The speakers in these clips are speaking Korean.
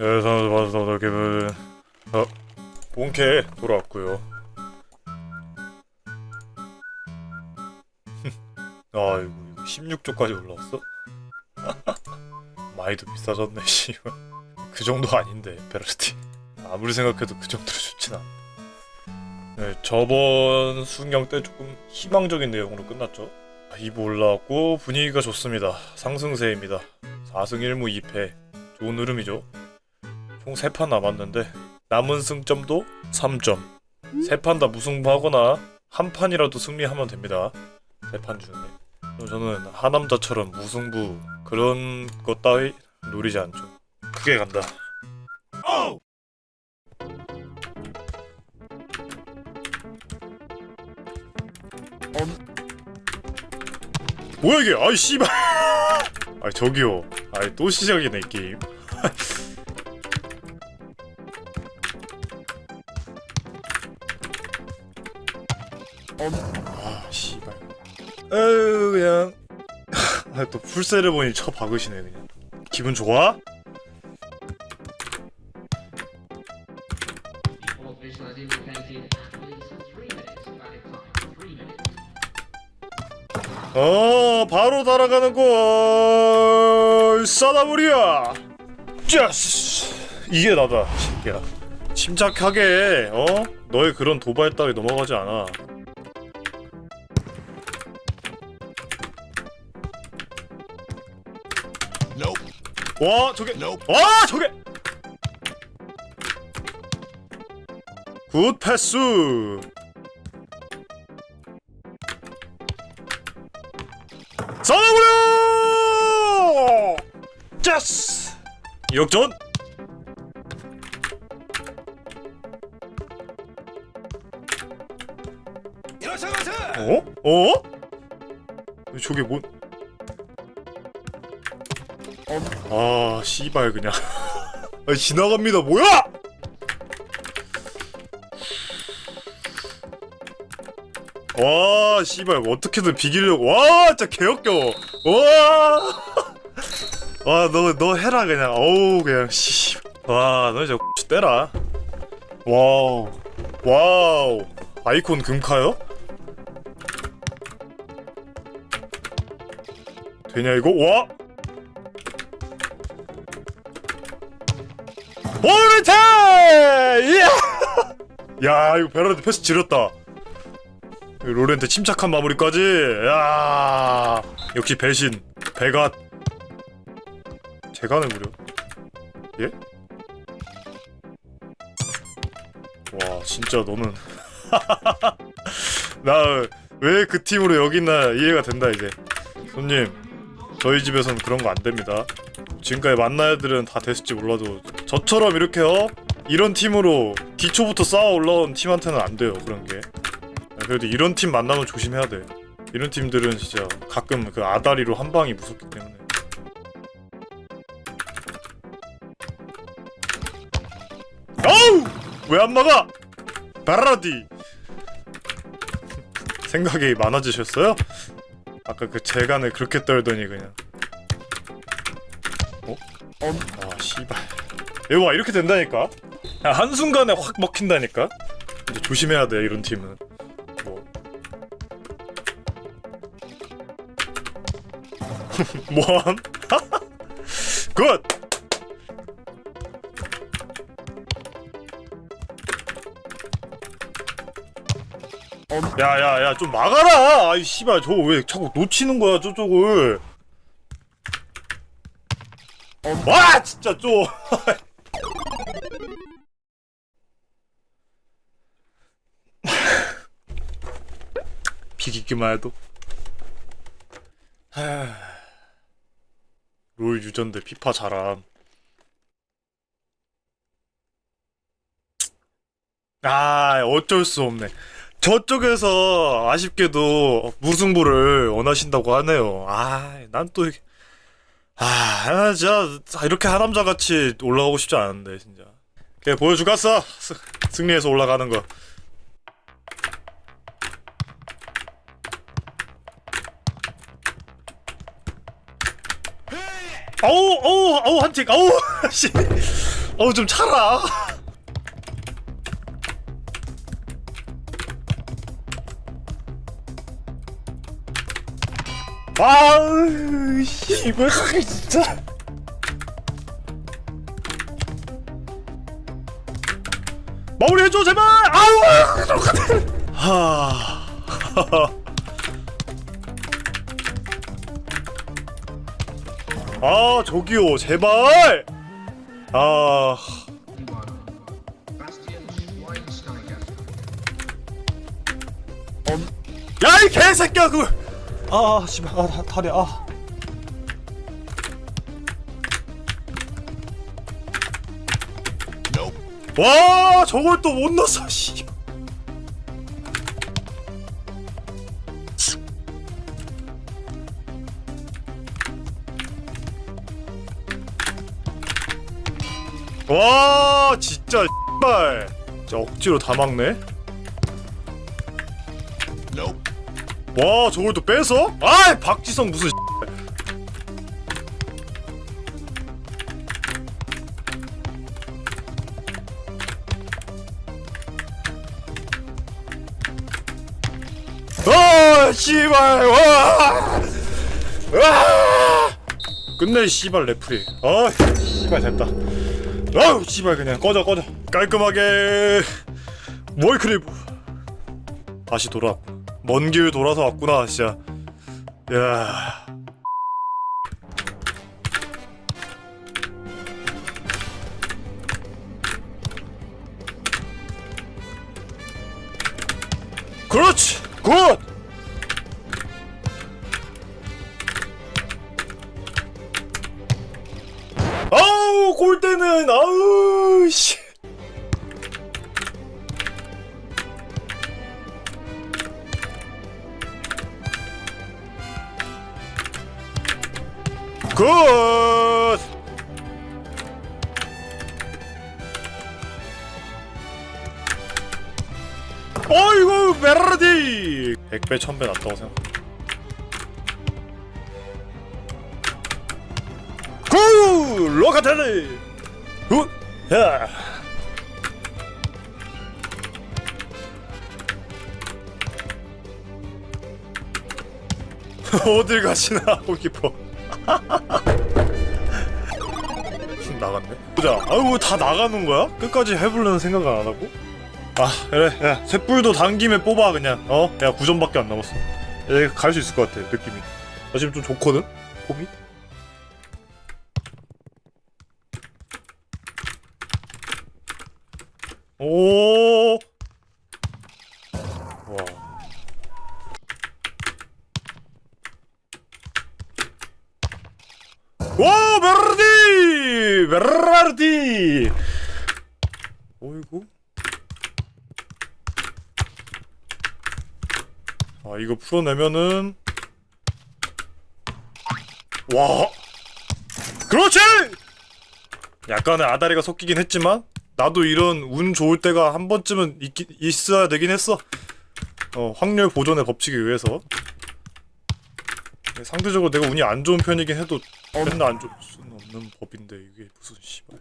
여기서 봐서 어떻게 보면 어 본캐 돌아왔고요. 아이고 16조까지 올라왔어? 많이도 비싸졌네 씨발. 그 정도 아닌데 베르티. 아무리 생각해도 그 정도로 좋진 않아 네, 저번 수경 때 조금 희망적인 내용으로 끝났죠. 2부 올라왔고 분위기가 좋습니다. 상승세입니다. 4승 1무 2패. 좋은 흐름이죠 총 3판 남았는데 남은 승점도 3점. 3판 다 무승부하거나 한 판이라도 승리하면 됩니다. 3판 중에. 저는 하남자처럼 무승부 그런 것 따위 노리지 않죠. 크게 간다. 뭐야 이게? 아이 씨발. 아 저기요. 아이 또 시작이네 이 게임 아 씨발. 에휴 그냥. 아, 또 풀세레모니 쳐 박으시네 그냥. 기분 좋아? 어 바로 날아가는 걸 쏴다버려 짜스 이게 나다 새끼야. 침착하게 어? 너의 그런 도발 따위 넘어가지 않아 와 저게. 와 저게. 굿 패스. 쏴버려 짜스 역전. 어? 어? 저게 뭔? 아 씨발 그냥. 아, 지나갑니다. 뭐야? 와 씨발 뭐 어떻게든 비기려고. 와 진짜 개역겨워. 와와너 너 해라 그냥. 어우 그냥 씨와너 이제 떼라. 와우. 와우. 아이콘 금카요? 되냐 이거? 와 볼리테! 이야 야 이거 베라드 패스 지렸다. 로렌트 침착한 마무리까지. 야! 역시 배신 배갓 재간을 무려 예? 와 진짜 너는. 나 왜 그 팀으로 여기 있나 이해가 된다 이제. 손님 저희 집에선 그런 거 안 됩니다. 지금까지 만난 애들은 다 됐을지 몰라도 저처럼 이렇게요 이런 팀으로 기초부터 쌓아 올라온 팀한테는 안 돼요 그런 게 그래도 이런 팀 만나면 조심해야 돼. 이런 팀들은 진짜 가끔 그 아다리로 한 방이 무섭기 때문에. 어우! 왜 안 막아? 바라디! 생각이 많아지셨어요? 아까 그 재간을 그렇게 떨더니 그냥. 어? 아, 씨발. 봐, 이렇게 된다니까? 그냥 한순간에 확 먹힌다니까? 이제 조심해야 돼, 이런 팀은. 뭐. 뭐함? 굿! 야야야 좀 막아라! 아이 씨발 저거 왜 자꾸 놓치는 거야 저쪽을 와 진짜 좀 비기기만 해도 하... 롤 유전대 피파 잘함 아 어쩔 수 없네 저쪽에서 아쉽게도 무승부를 원하신다고 하네요 아난또 아, 진짜 이렇게 하남자 같이 올라가고 싶지 않은데 진짜. 걔 보여주겠어. 스- 승리해서 올라가는 거. 아우, 아우, 아우 한틱, 아우, 씨. 어우 좀 차라. 아우 씨발 진짜. 마무리해줘 제발. 아우 하 아 저기요 제발 아 Bastian Schweinsteiger. 야이 개새끼야 그걸 아 씨발 아 다- 다리 아 와, 저걸 또 못 넣었어, 씨. 와, 진짜, 씨발. 진짜 억지로 다 막네. 와 저걸 또 뺏어? 아 박지성 무슨 아 씨발 와! 와! 끝내 씨발 레프리 아 씨발 됐다 아우 씨발 그냥 꺼져 꺼져. 깔끔하게. 월크리브 다시 돌아왔고 먼길 돌아서 왔구나 진짜. 야. 그렇지! 굿 골대는 아우 씨. 굿! 어이구 메라디! 100배 1000배 낫다고 생각 로카텔리 굿! 야! 어딜 가시나 골키퍼 나갔네. 보자. 아이고 다 나가는 거야? 끝까지 해보려는 생각을 안 하고? 아 그래. 야 셋불도 당김에 뽑아 그냥. 어? 야 9점밖에 안 남았어. 갈수 있을 것 같아 느낌이. 나 지금 좀 좋거든. 폼이. 오. 와. 오 베르디! 베르디! 어이구. 아 이거 풀어내면은. 와. 그렇지! 약간의 아다리가 섞이긴 했지만 나도 이런 운 좋을 때가 한 번쯤은 있기, 있어야 되긴 했어 어 확률 보존의 법칙에 의해서 상대적으로 내가 운이 안 좋은 편이긴 해도 맨날 안 좋을 수는 없는 법인데 이게 무슨 씨발.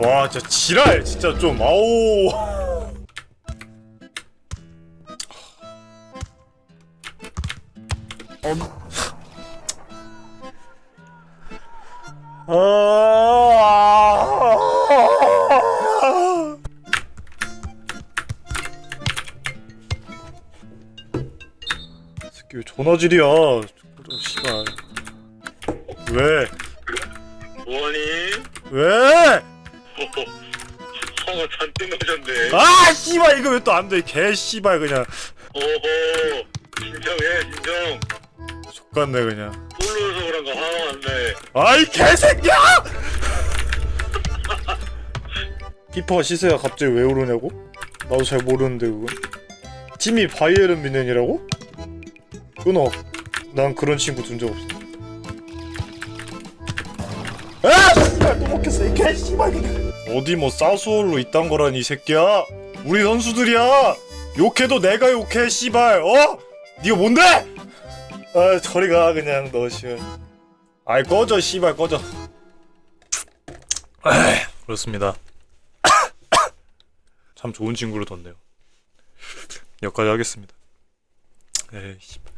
와 진짜 지랄 진짜 좀 아오. 새끼 왜 전화질이야? 어, 씨발. 왜? 뭐하니? 왜? 성을 잔뜩 마셨네. 아 씨발 이거 왜 또 안 돼? 개 씨발 그냥 오호. 진정해, 진정. 족같네 그냥. 꼴로서 그런 거 화가 왔네. 아이 개새끼야! 키퍼 시세가 갑자기 왜 오르냐고? 나도 잘 모르는데 그건. 팀이 바이에른 미넨이라고? 끊어. 난 그런 친구 둔 적 없어. 아 씨발 또 먹혔어 이 개 씨발 그냥. 어디 뭐 사수올로 이딴 거라니 이 새끼야. 우리 선수들이야. 욕해도 내가 욕해 씨발. 어? 네가 뭔데? 아 저리 가 그냥 너 씨발 아이 꺼져 씨발 꺼져. 에이, 그렇습니다. 참 좋은 친구로 뒀네요. 여기까지 하겠습니다. 에이 씨발